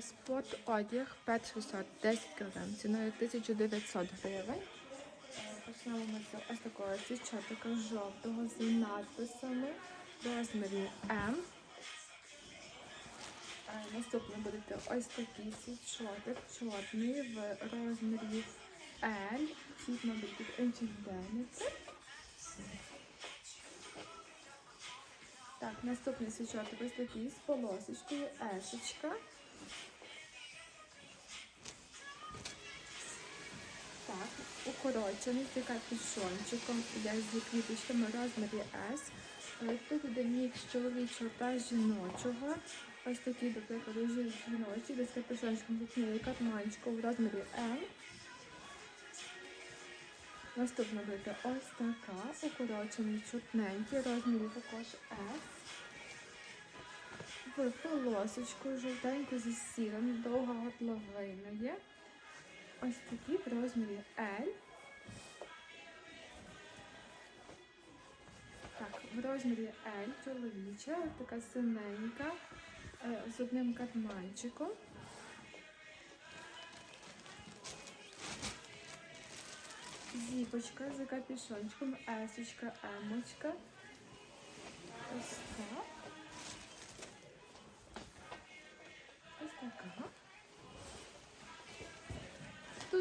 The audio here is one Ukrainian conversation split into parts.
Спорт одяг перший сорт 10 кг, ціною 1900 гривень. Почнемо ми з ось такого світчотика жовтого з надписами розмірі М. Наступне буде ось такий світчотик чорний в розмірі L. Тут, мабуть, тут. Так, наступний свічотик ось такий з полосочкою, ешечка. Так, укорочений з капюшончиком, іде з квіточками в розмірі S. Е, Тут іде мікс чоловічого та жіночого. Ось такий, до прикладу, жі- жіночий, де з капюшончиком тут карманчиком в розмірі M. Наступна буде ось така, укорочений чутненький, розмірі також S. В полосочку жовтеньку зі сіром, довга готловина є. Ось такі в розмірі L. Так, в розмірі L чоловіча, така синенька, е, з одним карманчиком. Зіпочка за капюшончиком, есочка, емочка. Ось так.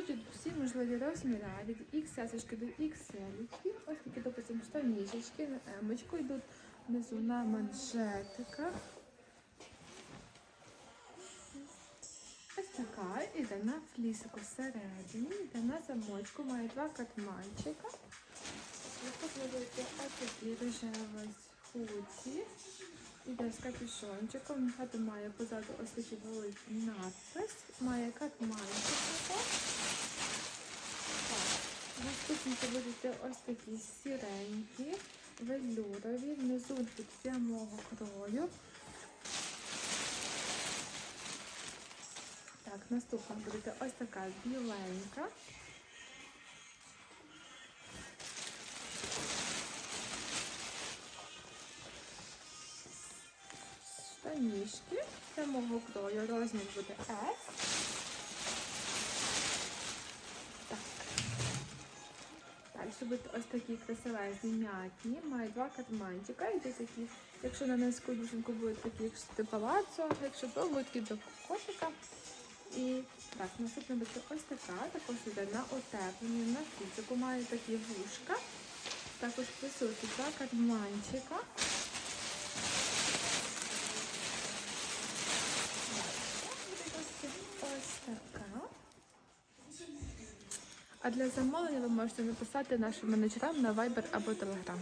Тут всі можливі розміри від XS до XL. Ось такі, допустимо, штанішечки на емочку йдуть внизу на манжетиках. Ось така іде на флісику всередині, йде на замочку, має два катманчика. Викладається ось такі рожеві худі. Іде з капюшончиком. Хата має позаду ось такий великий надпис. Має катманчик також. Наступні це будуть ось такі сіренькі, велюрові, внизу тут прямого крою. Так, наступна буде ось така біленька. Штанішки прямого крою, розмір буде S. Будуть ось такі красивезні м'ятні, мають два карманчика, і десь такі, якщо на низьку дівчинку будуть такі, як ти палацо, якщо то будуть такі до котика. І так, наступна буде ось така, також йде на утеплення, на фізику, має такі вушка. Також присутні два карманчика. Ось така. А для замовлення ви можете написати нашим менеджерам на Viber або Telegram.